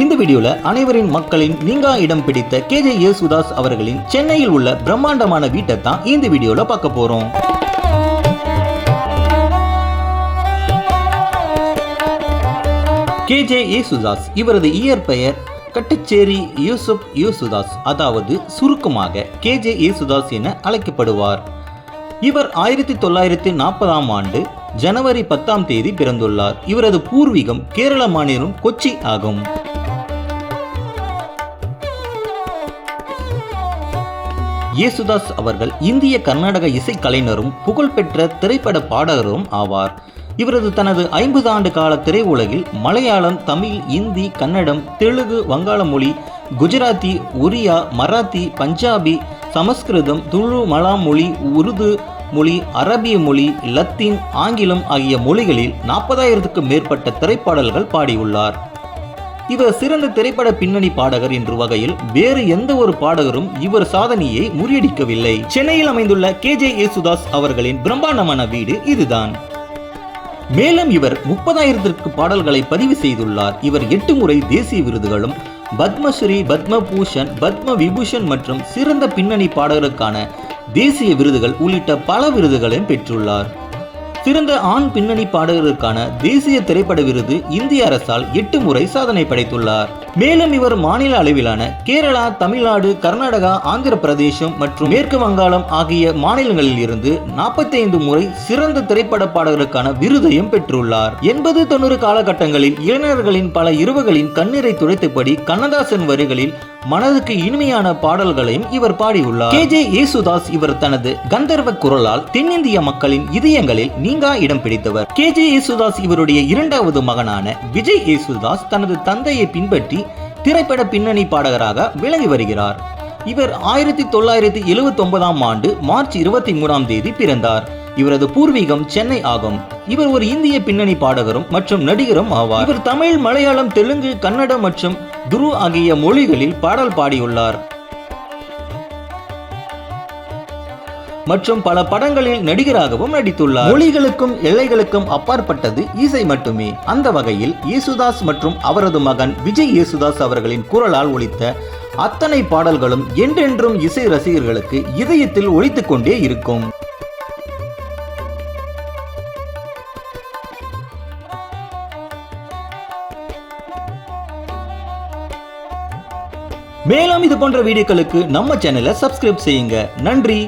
இந்த வீடியோல அனைவரின் மக்களின் நீங்கா இடம் பிடித்த கேஜே யேசுதாஸ் அவர்களின் சென்னையில் உள்ள பிரம்மாண்டமான வீட்டை தான் இந்த வீடியோல பார்க்க போறோம். கேஜே யேசுதாஸ் இவரது இயற்பெயர் கட்டுச்சேரி யூசுப் யூசுதாஸ் அதாவது சுருக்கமாக கேஜே யேசுதாஸ் என அழைக்கப்படுவார். இவர் ஆயிரத்தி தொள்ளாயிரத்தி நாற்பதாம் ஆண்டு ஜனவரி பத்தாம் தேதி பிறந்துள்ளார். இவரது பூர்வீகம் கேரள மாநிலம் கொச்சி ஆகும். இயேசுதாஸ் அவர்கள் இந்திய கர்நாடக இசைக்கலைஞரும் புகழ்பெற்ற திரைப்பட பாடகரும் ஆவார். இவரது தனது ஐம்பது ஆண்டு கால திரையுலகில் மலையாளம் தமிழ் இந்தி கன்னடம் தெலுங்கு வங்காள மொழி குஜராத்தி ஒரியா மராத்தி பஞ்சாபி சமஸ்கிருதம் துளு மலாம் மொழி உருது மொழி அரபிய மொழி லத்தீன் ஆங்கிலம் ஆகிய மொழிகளில் நாற்பதாயிரத்துக்கும் மேற்பட்ட திரைப்பாடல்கள் பாடியுள்ளார். இவர் சிறந்த திரைப்பட பின்னணி பாடகர் என்ற வகையில் வேறு எந்த ஒரு பாடகரும் இவர் சாதனையை முறியடிக்கவில்லை. சென்னையில் அமைந்துள்ள கேஜே யேசுதாஸ் அவர்களின் பிரம்மாண்டமான வீடு இதுதான். மேலும் இவர் முப்பதாயிரத்திற்கு பாடல்களை பதிவு செய்துள்ளார். இவர் எட்டு முறை தேசிய விருதுகளும் பத்மஸ்ரீ பத்மபூஷன் பத்ம விபூஷன் மற்றும் சிறந்த பின்னணி பாடகருக்கான தேசிய விருதுகள் உள்ளிட்ட பல விருதுகளையும் பெற்றுள்ளார். சிறந்த ஆண் பின்னணி பாடகருக்கான தேசிய திரைப்பட விருது இந்திய அரசால் எட்டு முறை சாதனை படைத்துள்ளார். மேலும் இவர் மாநில அளவிலான கேரளா தமிழ்நாடு கர்நாடகா ஆந்திர பிரதேசம் மற்றும் மேற்கு வங்காளம் ஆகிய மாநிலங்களில் இருந்து நாற்பத்தி ஐந்து முறை சிறந்த திரைப்பட பாடகருக்கான விருதையும் பெற்றுள்ளார். எண்பது தொண்ணூறு காலகட்டங்களில் இளைஞர்களின் பல இரவுகளின் கண்ணீரை துடைத்தபடி கண்ணதாசன் வரிகளில் மனதுக்கு இனிமையான பாடல்களையும் இவர் பாடியுள்ளார். கே. ஜே. யேசுதாஸ் இவர் தனது கந்தர்வ குரலால் தென்னிந்திய மக்களின் இதயங்களில் நீங்கா இடம் பிடித்தவர். கே. ஜே. யேசுதாஸ் இவருடைய இரண்டாவது மகனான விஜய் யேசுதாஸ் தனது தந்தையை பின்பற்றி திரைப்பட பின்னணி பாடகராக விளங்கி வருகிறார். இவர் ஆயிரத்தி தொள்ளாயிரத்தி எழுபத்தி ஒன்பதாம் ஆண்டு மார்ச் இருபத்தி மூணாம் தேதி பிறந்தார். இவரது பூர்வீகம் சென்னை ஆகும். இவர் ஒரு இந்திய பின்னணி பாடகரும் மற்றும் நடிகரும் ஆவார். இவர் தமிழ் மலையாளம் தெலுங்கு கன்னடம் மற்றும் துரு ஆகிய மொழிகளில் பாடல் பாடியுள்ளார். மற்றும் பல படங்களில் நடிகராகவும் நடித்துள்ளார். மொழிகளுக்கும் எல்லைகளுக்கும் அப்பாற்பட்டது இசை மட்டுமே. அந்த வகையில் இயேசுதாஸ் மற்றும் அவரது மகன் விஜய் இயேசுதாஸ் அவர்களின் குரலால் ஒழித்த அத்தனை பாடல்களும் என்றென்றும் இசை ரசிகர்களுக்கு இதயத்தில் ஒழித்துக்கொண்டே இருக்கும். மேலும் இது போன்ற வீடியோக்களுக்கு நம்ம சேனலை சப்ஸ்கிரைப் செய்யுங்க. நன்றி.